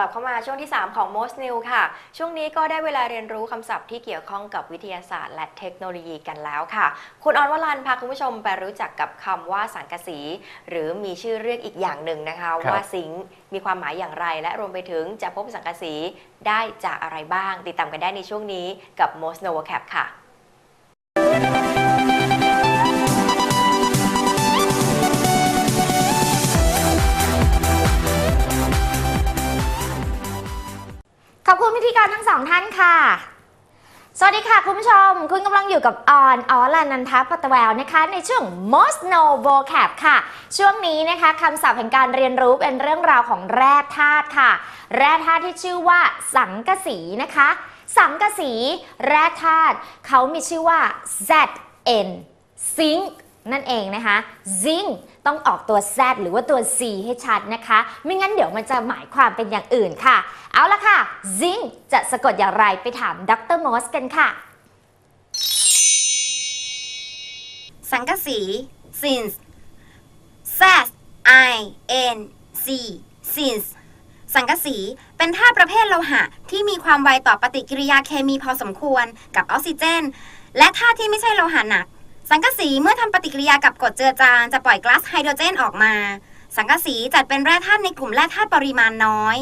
ลับเข้ามาช่วงที่ 3 ของ Most New ค่ะ ช่วงนี้ก็ได้เวลาเรียนรู้คำศัพท์ที่เกี่ยวข้องกับวิทยาศาสตร์ และเทคโนโลยีกันแล้วค่ะ คุณออนวลันพาคุณผู้ชมไปรู้จักกับคำว่าสังกะสี หรือมีชื่อเรียกอีกอย่างหนึ่งนะคะครับว่าซิงค์มีความหมายอย่างไร และรวมไปถึงจะพบสังกะสีได้จากอะไรบ้าง ติดตามกันได้ในช่วงนี้กับ Most New Vocab ค่ะ กรทั้งสองท่านค่ะ สวัสดีค่ะคุณผู้ชม คุณกำลังอยู่กับออนออลานันทปัตแววนะคะ ในช่วง most no vocab ค่ะ ช่วงนี้นะคะคำศัพท์แห่งการเรียนรู้เป็นเรื่องราวของแร่ธาตุค่ะ แร่ธาตุที่ชื่อว่า สังกะสีนะคะ สังกะสี แร่ธาตุเขามีชื่อว่า Zn zinc นั่นเองนะคะ zinc ต้องออกตัว Z หรือว่าตัว C ให้ชัดนะคะ ไม่งั้นเดี๋ยวมันจะหมายความเป็นอย่างอื่นค่ะ เอาละค่ะ zinc จะสะกดอย่างไรไปถามดรมอสกันค่ะ สังกะสี since s i n c since สังกะสีเป็นธาตุประเภทโลหะ ที่มีความไวต่อปฏิกิริยาเคมีพอสมควรกับออกซิเจน และธาตุที่ไม่ใช่โลหะหนัก สังกะสีเมื่อทำปฏิกิริยากับกรดเจือจางจะปล่อยก๊าซไฮโดรเจนออกมา สังกะสีจัดเป็นแร่ธาตุในกลุ่มแร่ธาตุปริมาณน้อย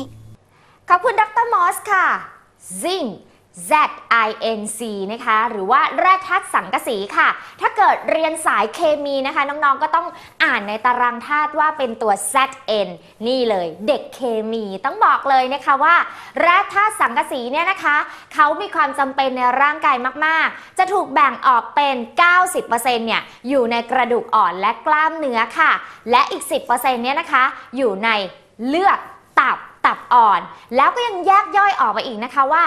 ขอบคุณดรมอสค่ะ ซิง Zinc นะคะ หรือว่าแร่ธาตุสังกะสีค่ะ ถ้าเกิดเรียนสายเคมีนะคะ น้องๆ ก็ต้องอ่านในตารางธาตุว่าเป็นตัว Z N นี่เลยเด็กเคมีต้องบอกเลยนะคะว่า แร่ธาตุสังกะสีเนี่ยนะคะ เขามีความจำเป็นในร่างกายมากๆ จะถูกแบ่งออกเป็น 90%เนี่ยอยู่ในกระดูกอ่อนและกล้ามเนื้อค่ะ และอีก 10%เนี่ยนะคะ อยู่ในเลือดตับ ตับอ่อน แล้วก็ยังแยกย่อยออกมาอีกนะคะว่า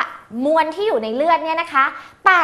มวลที่อยู่ในเลือดเนี่ยนะคะ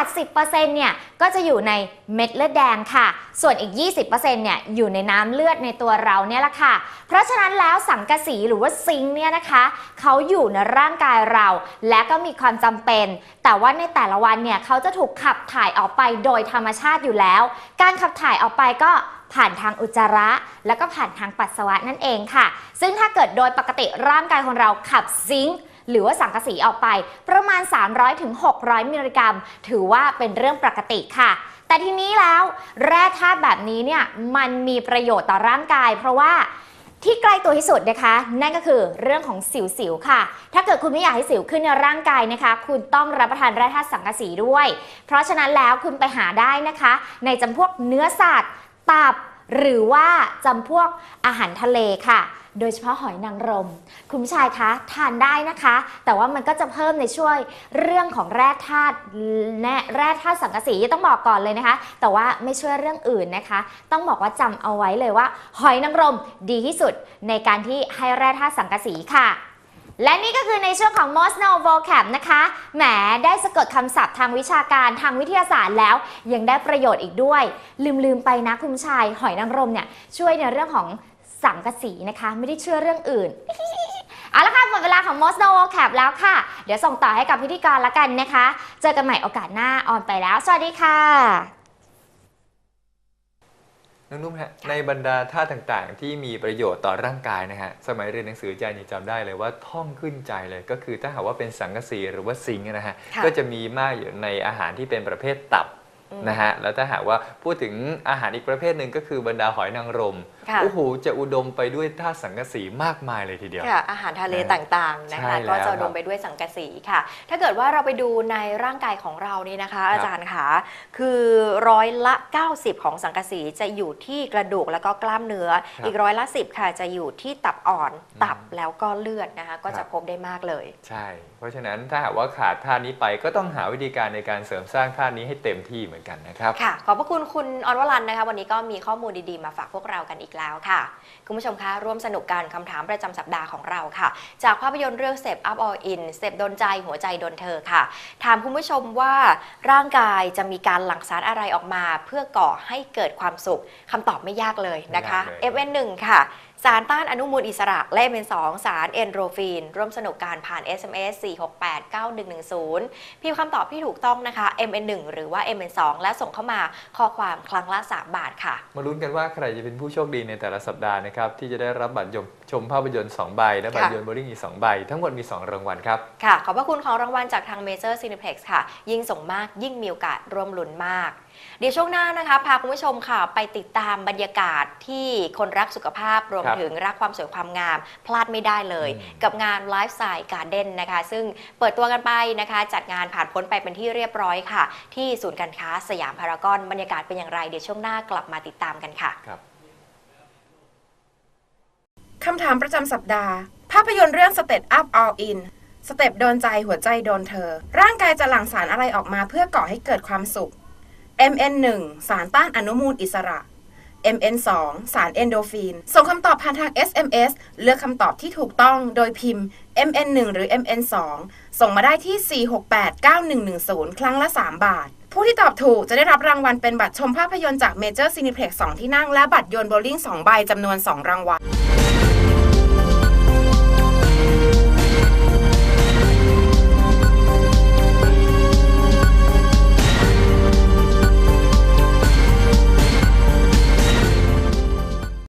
80%เนี่ยก็จะอยู่ในเม็ดเลือดแดงค่ะ ส่วนอีก 20%เนี่ยอยู่ในน้ำเลือดในตัวเราเนี่ยแหละค่ะ เพราะฉะนั้นแล้วสังกะสีหรือว่าซิงค์เนี่ยนะคะ เขาอยู่ในร่างกายเรา และก็มีความจำเป็น แต่ว่าในแต่ละวันเนี่ยเขาจะถูกขับถ่ายออกไปโดยธรรมชาติอยู่แล้ว การขับถ่ายออกไปก็ ผ่านทางอุจจาระ แล้วก็ผ่านทางปัสสาวะนั่นเองค่ะ ซึ่งถ้าเกิดโดยปกติร่างกายของเราขับซิงค์หรือว่าสังกะสีออกไปประมาณ 300-600ถึง600 มิลลิกรัม ถือว่าเป็นเรื่องปกติค่ะ แต่ทีนี้แล้วแร่ธาตุแบบนี้เนี่ยมันมีประโยชน์ต่อร่างกาย เพราะว่าที่ใกล้ตัวที่สุดนะคะ นั่นก็คือเรื่องของสิวๆค่ะ ถ้าเกิดคุณไม่อยากให้สิวขึ้นในร่างกายนะคะ คุณต้องรับประทานแร่ธาตุสังกะสีด้วย เพราะฉะนั้นแล้วคุณไปหาได้นะคะ ในจำพวกเนื้อสัตว์ ตับ หรือว่าจำพวกอาหารทะเลค่ะ โดยเฉพาะหอยนางรม คุณผู้ชายคะทานได้นะคะ แต่ว่ามันก็จะเพิ่มในช่วยเรื่องของแร่ธาตุแร่ธาตุสังกะสีต้องบอกก่อนเลยนะคะ แต่ว่าไม่ช่วยเรื่องอื่นนะคะ ต้องบอกว่าจำเอาไว้เลยว่า หอยนางรมดีที่สุดในการที่ให้แร่ธาตุสังกะสีค่ะ และนี่ก็คือในช่วงของ Most No Vocab นะคะ แหม ได้สะกดคำศัพท์ทางวิชาการทางวิทยาศาสตร์แล้ว ยังได้ประโยชน์อีกด้วย ลืมลืมไปนะคุณชาย หอยนางรมเนี่ยช่วยในเรื่องของสังกะสีนะคะ ไม่ได้เชื่อเรื่องอื่น เอาละค่ะหมดเวลาของ Most No Vocab แล้วค่ะ เดี๋ยวส่งต่อให้กับพิธีกรละกันนะคะ เจอกันใหม่โอกาสหน้าออนไปแล้ว สวัสดีค่ะ น้องนุ่มฮะในบรรดาท่าตุต่างๆ ที่มีประโยชน์ต่อร่างกายนะฮะสมัยเรียนหนังสืออาจารย์ยังจำได้เลยว่าท่องขึ้นใจเลยก็คือถ้าหากว่าเป็นสังกะสีหรือว่าซิงค์นะฮะค่ะ ก็จะมีมากอยู่ในอาหารที่เป็นประเภทตับอืมนะฮะแล้วถ้าหากว่าพูดถึงอาหารอีกประเภทหนึ่งก็คือบรรดาหอยนางรมค่ะ โอ้โหจะอุดมไปด้วยธาตุสังกะสีมากมายเลยทีเดียว ค่ะอาหารทะเลนะต่างๆนะใช่คะแล้วก็จะครับอุดมไปด้วยสังกะสีค่ะ ถ้าเกิดว่าเราไปดูในร่างกายของเรานี่นะคะ อาจารย์คะคือร้อยละ 90 ของสังกะสีจะอยู่ที่กระดูกแล้วก็กล้ามเนื้อ ครับอีกร้อยละ 10 ค่ะ จะอยู่ที่ตับอ่อนอืมตับแล้วก็เลือดนะคะ ก็ครัจะบ พบได้มากเลย ใช่ เพราะฉะนั้นถ้าหากว่าขาดธาตุนี้ไปก็ต้องหาวิธีการในการเสริมสร้างธาตุนี้ให้เต็มที่เหมือนกันนะครับ ค่ะ ขอบพระคุณคุณออนวรันนะคะ วันนี้ก็มีข้อมูลดีๆมาฝากพวกเรากันอีกแล้วค่ะ คุณผู้ชมคะร่วมสนุกกันคำถามประจำสัปดาห์ของเราค่ะ จากภาพยนตร์เรื่อง Step Up All In Step โดนใจหัวใจโดนเธอค่ะ ถามคุณผู้ชมว่าร่างกายจะมีการหลั่งสารอะไรออกมา เพื่อก่อให้เกิดความสุขคำตอบไม่ยากเลยนะคะไม่ยากเลย FN1 ค่ะ สารต้านอนุมูลอิสระและเป็น2สารเอนโดรฟิน ร่วมสนุกการผ่าน SMS 4689110 พิมพ์คำตอบที่ถูกต้องนะคะ MN1 หรือว่า MN2 และส่งเข้ามาข้อความครั้งละ 3 บาทค่ะ มาลุ้นกันว่าใครจะเป็นผู้โชคดีในแต่ละสัปดาห์นะครับที่จะได้รับบัตรยมชมภาพยนตร์2ใบและบัตรค่ะโยนโบลิ่งอีก2ใบ ทั้งหมดมี 2 รางวัลครับ ค่ะ ขอบพระคุณของรางวัลจากทาง Major Cineplex ค่ะ ยิ่งส่งมากยิ่งมีโอกาสร่วมลุ้นมาก เดี๋ยวช่วงหน้านะคะ พาคุณผู้ชมค่ะ ไปติดตามบรรยากาศที่คนรักสุขภาพรวมครับถึงรักความสวยความงาม พลาดไม่ได้เลยอืมกับงาน Lifestyle Garden นะคะ ซึ่งเปิดตัวกันไปนะคะ จัดงานผ่านพ้นไปเป็นที่เรียบร้อยค่ะ ที่ศูนย์การค้าสยามพารากอนบรรยากาศเป็นอย่างไร เดี๋ยวช่วงหน้ากลับมาติดตามกันค่ะครับ คำถามประจำสัปดาห์ ภาพยนตร์เรื่อง Step Up All In สเต็ปโดนใจหัวใจโดนเธอ ร่างกายจะหลั่งสารอะไรออกมาเพื่อก่อให้เกิดความสุข MN1 สารต้านอนุมูลอิสระ MN2 สารเอนโดฟิน ส่งคำตอบผ่านทาง SMS เลือกคำตอบที่ถูกต้องโดยพิมพ์ MN1 หรือ MN2 ส่งมาได้ที่ 4689110 ครั้งละ 3 บาท ผู้ที่ตอบถูกจะได้รับรางวัลเป็นบัตรชมภาพยนตร์จาก Major Cineplex 2 ที่นั่ง และบัตรโยนโบว์ลิ่ง2ใบจำนวน 2 รางวัล